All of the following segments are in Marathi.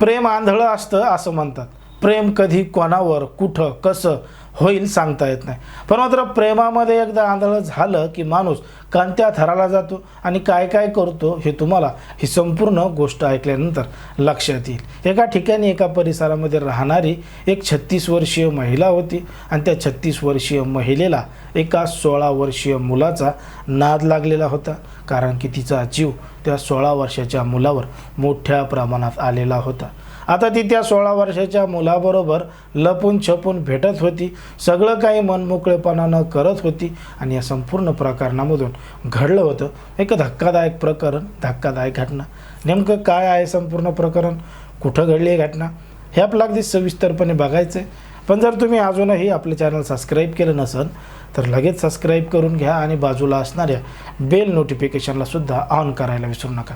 प्रेम आंधळं असतं असं म्हणतात. प्रेम कधी कोणावर कुठं कसं होईल सांगता येत नाही. पण मात्र प्रेमामध्ये एकदा आंधळं झालं की माणूस कांत्या थराला जातो आणि काय काय करतो हे तुम्हाला ही संपूर्ण गोष्ट ऐकल्यानंतर लक्षात येईल. एका ठिकाणी एका परिसरामध्ये राहणारी एक छत्तीस वर्षीय महिला होती आणि त्या छत्तीस वर्षीय महिलेला एका सोळा वर्षीय मुलाचा नाद लागलेला होता. कारण की तिचा जीव त्या सोळा वर्षाच्या मुलावर मोठ्या प्रमाणात आलेला होता. आता ती त्या सोळा वर्षाच्या मुलाबरोबर लपून छपून भेटत होती. सगळं काही मनमोकळेपणानं करत होती आणि या संपूर्ण प्रकरणामधून घडलं होतं. एक धक्कादायक प्रकरण धक्कादायक घटना. नेमकं काय आहे संपूर्ण प्रकरण? कुठं घडली आहे घटना? हे आपलं अगदी सविस्तरपणे बघायचं आहे पण जर तुम्ही अजूनही आपलं चॅनल सबस्क्राईब केलं नसेल तर लगेच सबस्क्राईब करून घ्या आणि बाजूला असणाऱ्या बेल नोटिफिकेशनला सुद्धा ऑन करायला विसरू नका.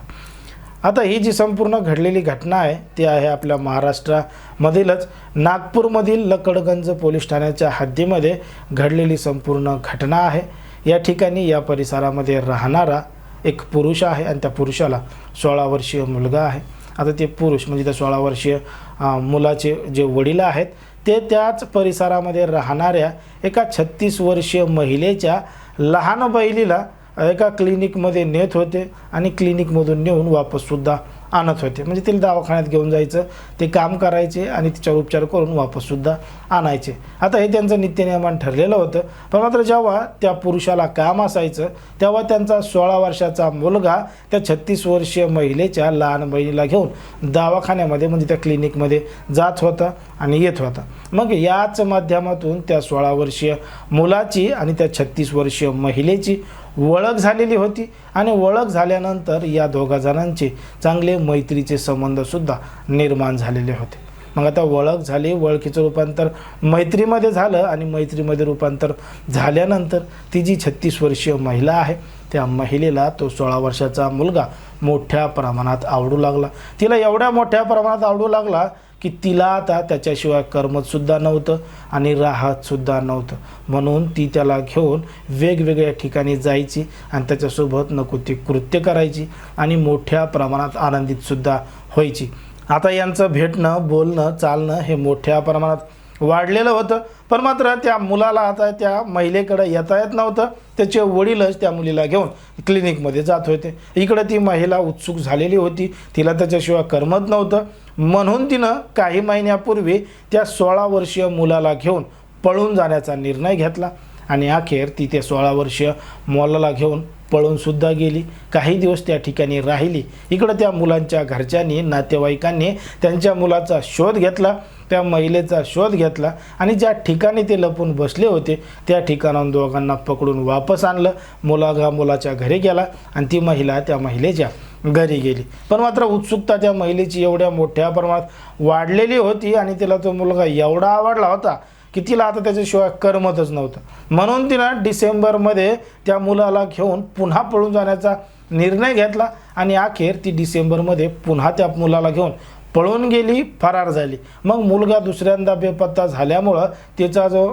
आता ही जी संपूर्ण घडलेली घटना आहे ती आहे आपल्या महाराष्ट्रामधीलच. नागपूरमधील लकडगंज पोलीस ठाण्याच्या हद्दीमध्ये घडलेली संपूर्ण घटना आहे. या ठिकाणी या परिसरामध्ये राहणारा एक पुरुष आहे आणि त्या पुरुषाला सोळा वर्षीय मुलगा आहे. आता ते पुरुष म्हणजे त्या सोळा वर्षीय मुलाचे जे वडील आहेत ते त्याच परिसरामध्ये राहणाऱ्या एका छत्तीस वर्षीय महिलेच्या लहान बैलीला एका क्लिनिकमध्ये नेत होते आणि क्लिनिकमधून नेऊन वापससुद्धा आणत होते. म्हणजे तिला दवाखान्यात घेऊन जायचं ते काम करायचे आणि तिच्यावर उपचार करून वापससुद्धा आणायचे. आता हे त्यांचं नित्यनियमन ठरलेलं होतं. पण मात्र जेव्हा त्या पुरुषाला काम असायचं तेव्हा त्यांचा सोळा वर्षाचा मुलगा त्या छत्तीस वर्षीय महिलेच्या लहान बहिणीला घेऊन दवाखान्यामध्ये म्हणजे त्या क्लिनिकमध्ये जात होता आणि येत होता. मग याच माध्यमातून त्या सोळा वर्षीय मुलाची आणि त्या छत्तीस वर्षीय महिलेची ओळख झालेली होती आणि ओळख झाल्यानंतर या दोघा जणांचे चांगले मैत्रीचे संबंधसुद्धा निर्माण झालेले होते. मग आता ओळख झाली ओळखीचं रूपांतर मैत्रीमध्ये झालं आणि मैत्रीमध्ये रूपांतर झाल्यानंतर ती जी छत्तीस वर्षीय महिला आहे त्या महिलेला तो सोळा वर्षाचा मुलगा मोठ्या प्रमाणात आवडू लागला. तिला एवढ्या मोठ्या प्रमाणात आवडू लागला की तिला आता त्याच्याशिवाय करमतसुद्धा नव्हतं आणि राहतसुद्धा नव्हतं. म्हणून ती त्याला घेऊन वेगवेगळ्या ठिकाणी जायची आणि त्याच्यासोबत नको ती कृत्य करायची आणि मोठ्या प्रमाणात आनंदितसुद्धा व्हायची. आता यांचं भेटणं बोलणं चालणं हे मोठ्या प्रमाणात वाढलेलं होतं. पण मात्र त्या मुलाला आता त्या महिलेकडे येता येत नव्हतं. त्याचे वडीलच त्या मुलीला घेऊन क्लिनिकमध्ये जात होते. इकडं ती महिला उत्सुक झालेली होती. तिला त्याच्याशिवाय करमत नव्हतं. म्हणून तिनं काही महिन्यापूर्वी त्या सोळा वर्षीय मुलाला घेऊन पळून जाण्याचा निर्णय घेतला. आणि अखेर ती त्या सोळा वर्षीय मुलाला घेऊन पळूनसुद्धा गेली. काही दिवस त्या ठिकाणी राहिली. इकडं त्या मुलांच्या घरच्यांनी नातेवाईकांनी त्यांच्या मुलाचा शोध घेतला त्या महिलेचा शोध घेतला आणि ज्या ठिकाणी ते लपून बसले होते त्या ठिकाणाहून दोघांना पकडून वापस आणलं. मुलागा मुलाच्या घरी गेला आणि ती महिला त्या महिलेच्या घरी गेली. पण मात्र उत्सुकता त्या महिलेची एवढ्या मोठ्या प्रमाणात वाढलेली होती आणि तिला तो मुलगा एवढा आवडला होता की तिला आता त्याच्याशिवाय करमतच नव्हतं. म्हणून तिनं डिसेंबरमध्ये त्या मुलाला घेऊन पुन्हा पळून जाण्याचा निर्णय घेतला आणि अखेर ती डिसेंबरमध्ये पुन्हा त्या मुलाला घेऊन पळून गेली फरार झाली. मग मुलगा दुसऱ्यांदा बेपत्ता झाल्यामुळं तिचा जो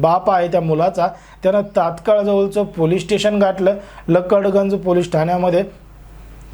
बाप आहे त्या मुलाचा त्यानं तात्काळ जवळचं पोलीस स्टेशन गाठलं. लक्कडगंज पोलीस ठाण्यामध्ये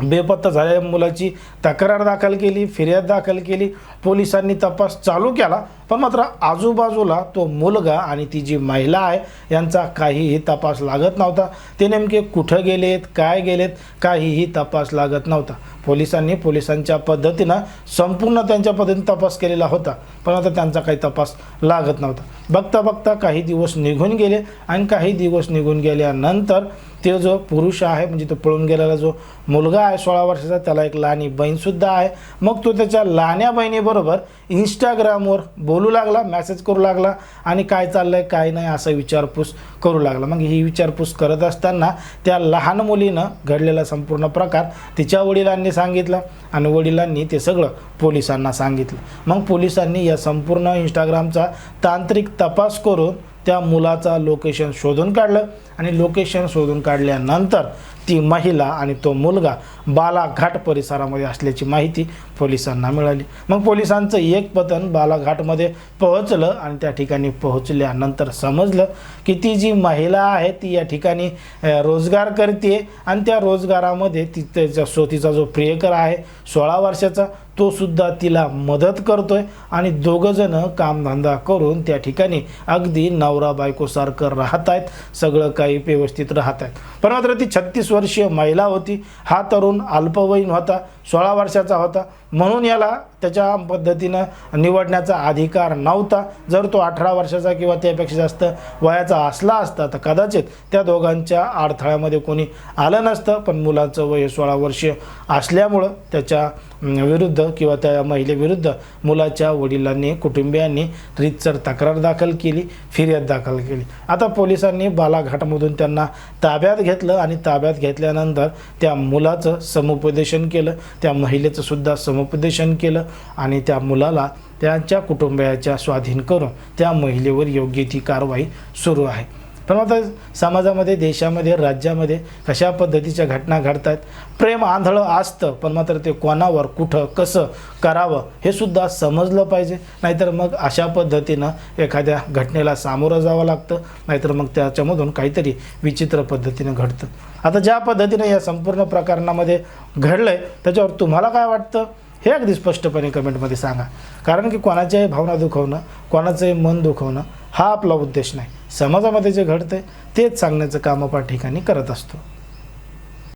बेपत्ता झालेल्या मुलाची तक्रार दाखल केली फिर्याद दाखल केली. पोलिसांनी तपास चालू केला. पण मात्र आजूबाजूला तो मुलगा आणि ती जी महिला आहे यांचा काहीही तपास लागत नव्हता. ते नेमके कुठं गेलेत काय गेलेत काहीही तपास लागत नव्हता. पोलिसांनी पोलिसांच्या पद्धतीनं संपूर्ण त्यांच्या पद्धतीने तपास केलेला होता पण आता त्यांचा काही तपास लागत नव्हता. बघता बघता काही दिवस निघून गेले आणि काही दिवस निघून गेल्यानंतर ते जो पुरुष आहे म्हणजे तो पळून गेलेला जो मुलगा आहे सोळा वर्षाचा त्याला एक लहानी बहीणसुद्धा आहे. मग तो त्याच्या लहान्या बहिणीबरोबर इंस्टाग्रामवर बोलू लागला मेसेज करू लागला आणि काय चाललं आहे काय नाही असं विचारपूस करू लागला. मग ही विचारपूस करत असताना त्या लहान मुलीनं घडलेला संपूर्ण प्रकार तिच्या वडिलांनी सांगितला आणि वडिलांनी ते सगळं पोलिसांना सांगितलं. मग पोलिसांनी या संपूर्ण इंस्टाग्रामचा तांत्रिक तपास करून त्या मुलाचा लोकेशन शोधून काढलं आणि लोकेशन शोधून काढल्यानंतर ती महिला आणि तो मुलगा बालाघाट परिसरामध्ये असल्याची माहिती पोलिसांना मिळाली. मग पोलिसांचं एक पतन बालाघाटमध्ये पोहोचलं आणि त्या ठिकाणी पोहोचल्यानंतर समजलं की ती जी महिला आहे ती या ठिकाणी रोजगार करते आणि त्या रोजगारामध्ये ती त्याचा सो तिचा जो प्रियकर आहे सोळा वर्षाचा तो सुद्धा तिला मदत करतोय आणि दोघंजणं कामधंदा करून त्या ठिकाणी अगदी नवरा बायकोसारखं राहत आहेत सगळं काही व्यवस्थित राहत आहेत पण मात्र ती छत्तीस वर्षीय महिला होती. हा तरुण अल्पवयीन होता सोळा वर्षाचा होता. म्हणून याला त्याच्या पद्धतीनं निवडण्याचा अधिकार नव्हता. जर तो अठरा वर्षाचा किंवा त्यापेक्षा जास्त वयाचा असला असता तर कदाचित त्या दोघांच्या अडथळ्यामध्ये कोणी आलं नसतं. पण मुलाचं वय सोळा वर्ष असल्यामुळं त्याच्या विरुद्ध किंवा त्या महिलेविरुद्ध मुलाच्या वडिलांनी कुटुंबियांनी रीतसर तक्रार दाखल केली फिर्याद दाखल केली. आता पोलिसांनी बालाघाटमधून त्यांना ताब्यात घेतलं आणि ताब्यात घेतल्यानंतर त्या मुलाचं समुपदेशन केलं. त्या महिलेचं सुद्धा समुपदेशन केलं आणि त्या मुलाला त्यांच्या कुटुंबियाच्या स्वाधीन करून त्या महिलेवर योग्य ती कारवाई सुरू आहे. पण आता समाजामध्ये देशामध्ये राज्यामध्ये कशा पद्धतीच्या घटना घडत आहेत प्रेम आंधळं असतं पण मात्र ते कोणावर कुठं कसं करावं हे सुद्धा समजलं पाहिजे. नाहीतर मग अशा पद्धतीनं एखाद्या घटनेला सामोरं जावं लागतं. नाहीतर मग त्याच्यामधून काहीतरी विचित्र पद्धतीनं घडतं. आता ज्या पद्धतीनं या संपूर्ण प्रकरणामध्ये घडलं आहे त्याच्यावर तुम्हाला काय वाटतं? हे अगदी स्पष्टपणे कमेंटमध्ये सांगा. कारण की कोणाच्याही भावना दुखवणं कोणाचंही मन दुखवणं हा आपला उद्देश नाही. समाजामध्ये जे घडतंय तेच सांगण्याचं काम आपण ठिकाणी करत असतो.